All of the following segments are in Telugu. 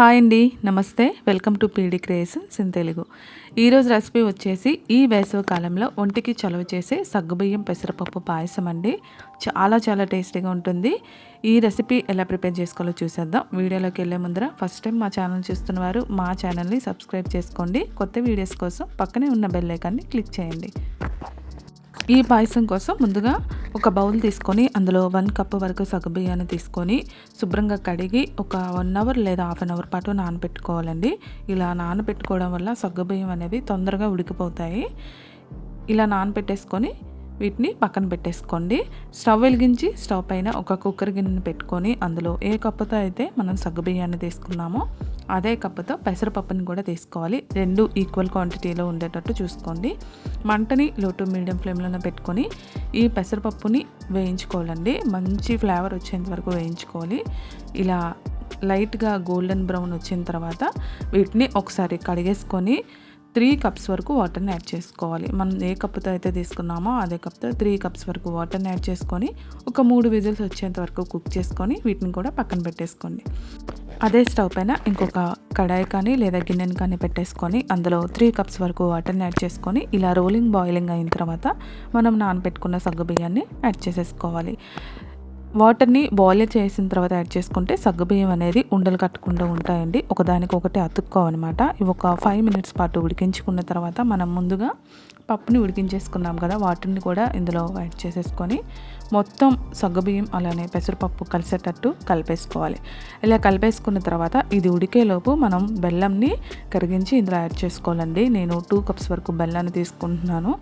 హాయ్ అండి నమస్తే. Welcome to PD creations in Telugu. ఈరోజు రెసిపీ వచ్చేసి ఈ వేసవి కాలంలో ఒంటికి చలువ చేసే సగ్గుబియ్యం పెసరపప్పు పాయసం అండి. చాలా చాలా టేస్టీగా ఉంటుంది. ఈ రెసిపీ ఎలా ప్రిపేర్ చేసుకోవాలో చూసేద్దాం. వీడియోలోకి వెళ్ళే ముందర ఫస్ట్ టైం మా ఛానల్ చూస్తున్నవారు మా ఛానల్ని సబ్స్క్రైబ్ చేసుకోండి. కొత్త వీడియోస్ కోసం పక్కనే ఉన్న బెల్ ఐకాన్ని క్లిక్ చేయండి. ఈ పాయసం కోసం ముందుగా ఒక బౌల్ తీసుకొని అందులో వన్ కప్ వరకు సగబియ్యాన్ని తీసుకొని శుభ్రంగా కడిగి ఒక వన్ అవర్ లేదా హాఫ్ అన్ అవర్ పాటు నానబెట్టుకోవాలండి. ఇలా నానబెట్టుకోవడం వల్ల సగ్గుబియ్యం అనేవి తొందరగా ఉడికిపోతాయి. ఇలా నానబెట్టేసుకొని వీటిని పక్కన పెట్టేసుకోండి. స్టవ్ వెలిగించి స్టవ్ పైన ఒక కుక్కర్ గిన్నెని పెట్టుకొని అందులో ఏ కప్పుతో అయితే మనం సగ్గుబియ్యాన్ని తీసుకున్నామో అదే కప్పుతో పెసరపప్పుని కూడా తీసుకోవాలి. రెండు ఈక్వల్ క్వాంటిటీలో ఉండేటట్టు చూసుకోండి. మంటని లో టు మీడియం ఫ్లేమ్లోనే పెట్టుకొని ఈ పెసరపప్పుని వేయించుకోవాలండి. మంచి ఫ్లేవర్ వచ్చేంత వరకు వేయించుకోవాలి. ఇలా లైట్గా గోల్డెన్ బ్రౌన్ వచ్చిన తర్వాత వీటిని ఒకసారి కడిగేసుకొని త్రీ కప్స్ వరకు వాటర్ని యాడ్ చేసుకోవాలి. మనం ఏ కప్పుతో అయితే తీసుకున్నామో అదే కప్తో త్రీ కప్స్ వరకు వాటర్ని యాడ్ చేసుకొని ఒక మూడు విజిల్స్ వచ్చేంత వరకు కుక్ చేసుకొని వీటిని కూడా పక్కన పెట్టేసుకోండి. అదే స్టవ్ పైన ఇంకొక కడాయి కానీ లేదా గిన్నెని కానీ పెట్టేసుకొని అందులో త్రీ కప్స్ వరకు వాటర్ని యాడ్ చేసుకొని ఇలా రోలింగ్ బాయిలింగ్ అయిన తర్వాత మనం నానబెట్టుకున్న సగ్గు బియ్యాన్ని యాడ్ చేసేసుకోవాలి. వాటర్ని బాయిల్ చేసిన తర్వాత యాడ్ చేసుకుంటే సగ్గుబియ్యం అనేది ఉండలు కట్టకుండా ఉంటాయండి. ఒకదానికి ఒకటి అతుక్కోవన్నమాట. ఇవి ఒక ఫైవ్ మినిట్స్ పాటు ఉడికించుకున్న తర్వాత మనం ముందుగా పప్పుని ఉడికించేసుకున్నాం కదా వాటిని కూడా ఇందులో యాడ్ చేసేసుకొని మొత్తం సగ్గుబియ్యం అలానే పెసరపప్పు కలిసేటట్టు కలిపేసుకోవాలి. ఇలా కలిపేసుకున్న తర్వాత ఇది ఉడికేలోపు మనం బెల్లంని కరిగించి ఇందులో యాడ్ చేసుకోవాలండి. నేను టూ కప్స్ వరకు బెల్లాన్ని తీసుకుంటున్నాను.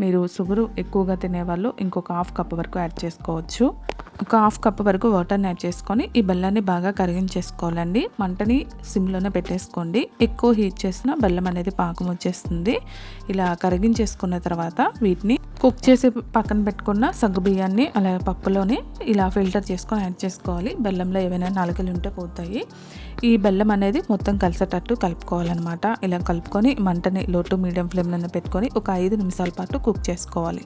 మీరు షుగరు ఎక్కువగా తినేవాళ్ళు ఇంకొక హాఫ్ కప్ వరకు యాడ్ చేసుకోవచ్చు. ఒక హాఫ్ కప్ వరకు వాటర్ని యాడ్ చేసుకొని ఈ బెల్లాన్ని బాగా కరిగించేసుకోవాలండి. మంటని సిమ్లోనే పెట్టేసుకోండి. ఎక్కువ హీట్ చేసిన బెల్లం అనేది పాకం వచ్చేస్తుంది. ఇలా కరిగించేసుకున్న తర్వాత వీటిని కుక్ చేసి పక్కన పెట్టుకున్న సగ్గు బియ్యాన్ని అలాగే పప్పులోని ఇలా ఫిల్టర్ చేసుకొని యాడ్ చేసుకోవాలి. బెల్లంలో ఏవైనా నలకలు ఉంటే పోతాయి. ఈ బెల్లం అనేది మొత్తం కలిసేటట్టు కలుపుకోవాలన్నమాట. ఇలా కలుపుకొని మంటని లో టు మీడియం ఫ్లేమ్లో పెట్టుకొని ఒక ఐదు నిమిషాల పాటు కుక్ చేసుకోవాలి.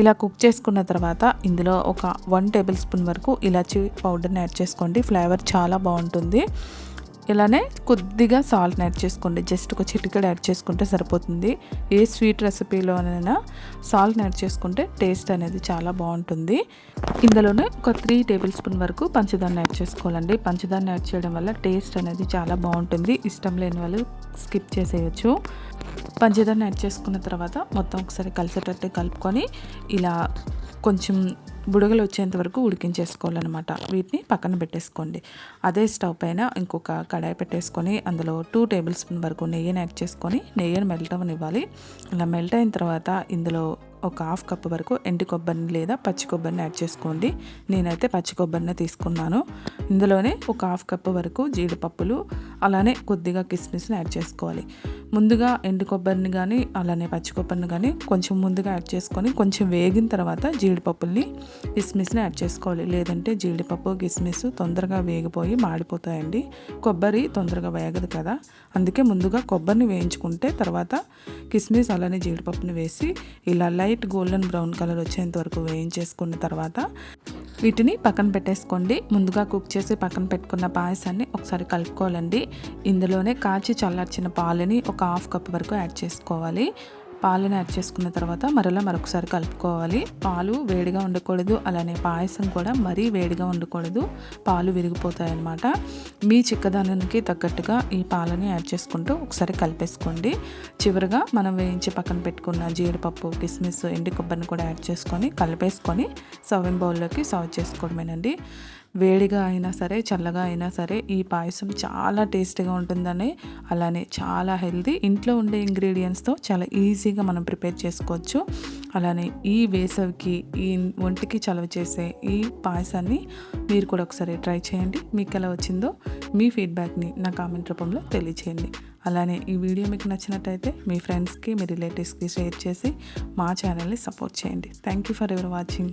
ఇలా కుక్ చేసుకున్న తర్వాత ఇందులో ఒక వన్ టేబుల్ స్పూన్ వరకు ఇలాచి పౌడర్ని యాడ్ చేసుకోండి. ఫ్లేవర్ చాలా బాగుంటుంది. ఇలానే కొద్దిగా సాల్ట్ని యాడ్ చేసుకోండి. జస్ట్ ఒక చిటికెడు యాడ్ చేసుకుంటే సరిపోతుంది. ఏ స్వీట్ రెసిపీలోనైనా సాల్ట్ని యాడ్ చేసుకుంటే టేస్ట్ అనేది చాలా బాగుంటుంది. ఇందులోనే ఒక త్రీ టేబుల్ స్పూన్ వరకు పంచదారని యాడ్ చేసుకోవాలండి. పంచదారని యాడ్ చేయడం వల్ల టేస్ట్ అనేది చాలా బాగుంటుంది. ఇష్టం లేని వాళ్ళు స్కిప్ చేసేయచ్చు. పంచదారని యాడ్ చేసుకున్న తర్వాత మొత్తం ఒకసారి కలిసేటట్టు కలుపుకొని ఇలా కొంచెం బుడగలు వచ్చేంత వరకు ఉడికించేసుకోవాలన్నమాట. వీటిని పక్కన పెట్టేసుకోండి. అదే స్టవ్ పైన ఇంకొక కడాయి పెట్టేసుకొని అందులో టూ టేబుల్ స్పూన్ వరకు నెయ్యిని యాడ్ చేసుకొని నెయ్యిని మెల్ట్ అవ్వనివ్వాలి ఇలా మెల్ట్ అయిన తర్వాత ఇందులో ఒక హాఫ్ కప్ వరకు ఎండు కొబ్బరిని లేదా పచ్చి కొబ్బరిని యాడ్ చేసుకోండి. నేనైతే పచ్చి కొబ్బరిని తీసుకున్నాను. ఇందులోనే ఒక హాఫ్ కప్ వరకు జీడిపప్పులు అలానే కొద్దిగా కిస్మిస్ని యాడ్ చేసుకోవాలి. ముందుగా ఎండు కొబ్బరిని కానీ అలానే పచ్చి కొబ్బరిని కానీ కొంచెం ముందుగా యాడ్ చేసుకొని కొంచెం వేగిన తర్వాత జీడిపప్పుల్ని కిస్మిస్ని యాడ్ చేసుకోవాలి. లేదంటే జీడిపప్పు కిస్మిస్ తొందరగా వేగిపోయి మాడిపోతాయండి. కొబ్బరి తొందరగా వేగదు కదా. అందుకే ముందుగా కొబ్బరిని వేయించుకుంటే తర్వాత కిస్మిస్ అలానే జీడిపప్పుని వేసి ఇలా లైట్ గోల్డెన్ బ్రౌన్ కలర్ వచ్చేంత వరకు వేయించేసుకున్న తర్వాత వీటిని పక్కన పెట్టేసుకోండి. ముందుగా కుక్ చేసి పక్కన పెట్టుకున్న పాయసాన్ని ఒకసారి కలుపుకోవాలండి. ఇందులోనే కాచి చల్లార్చిన పాలని ఒక హాఫ్ కప్ వరకు యాడ్ చేసుకోవాలి. పాలను యాడ్ చేసుకున్న తర్వాత మరలా మరొకసారి కలుపుకోవాలి. పాలు వేడిగా ఉండకూడదు అలానే పాయసం కూడా మరీ వేడిగా ఉండకూడదు. పాలు విరిగిపోతాయి అన్నమాట మీ చిక్కదనానికి తగ్గట్టుగా ఈ పాలని యాడ్ చేసుకుంటూ ఒకసారి కలిపేసుకోండి. చివరిగా మనం వేయించి పక్కన పెట్టుకున్న జీడిపప్పు కిస్మిస్ ఎండి కొబ్బరిని కూడా యాడ్ చేసుకొని కలిపేసుకొని సర్వింగ్ బౌల్లోకి సర్వ్ చేసుకోవడమేనండి. వేడిగా అయినా సరే చల్లగా అయినా సరే ఈ పాయసం చాలా టేస్టీగా ఉంటుందని అలానే చాలా హెల్తీ. ఇంట్లో ఉండే ఇంగ్రీడియంట్స్తో చాలా ఈజీగా మనం ప్రిపేర్ చేసుకోవచ్చు. అలానే ఈ వేసవికి ఈ ఒంటికి చలవ చేసే ఈ పాయసాన్ని మీరు కూడా ఒకసారి ట్రై చేయండి. మీకు ఎలా వచ్చిందో మీ ఫీడ్బ్యాక్ని నా కామెంట్ రూపంలో తెలియచేయండి. అలానే ఈ వీడియో మీకు నచ్చినట్టయితే మీ ఫ్రెండ్స్కి మీ రిలేటివ్స్కి షేర్ చేసి మా ఛానల్ని సపోర్ట్ చేయండి. Thank you for ever watching.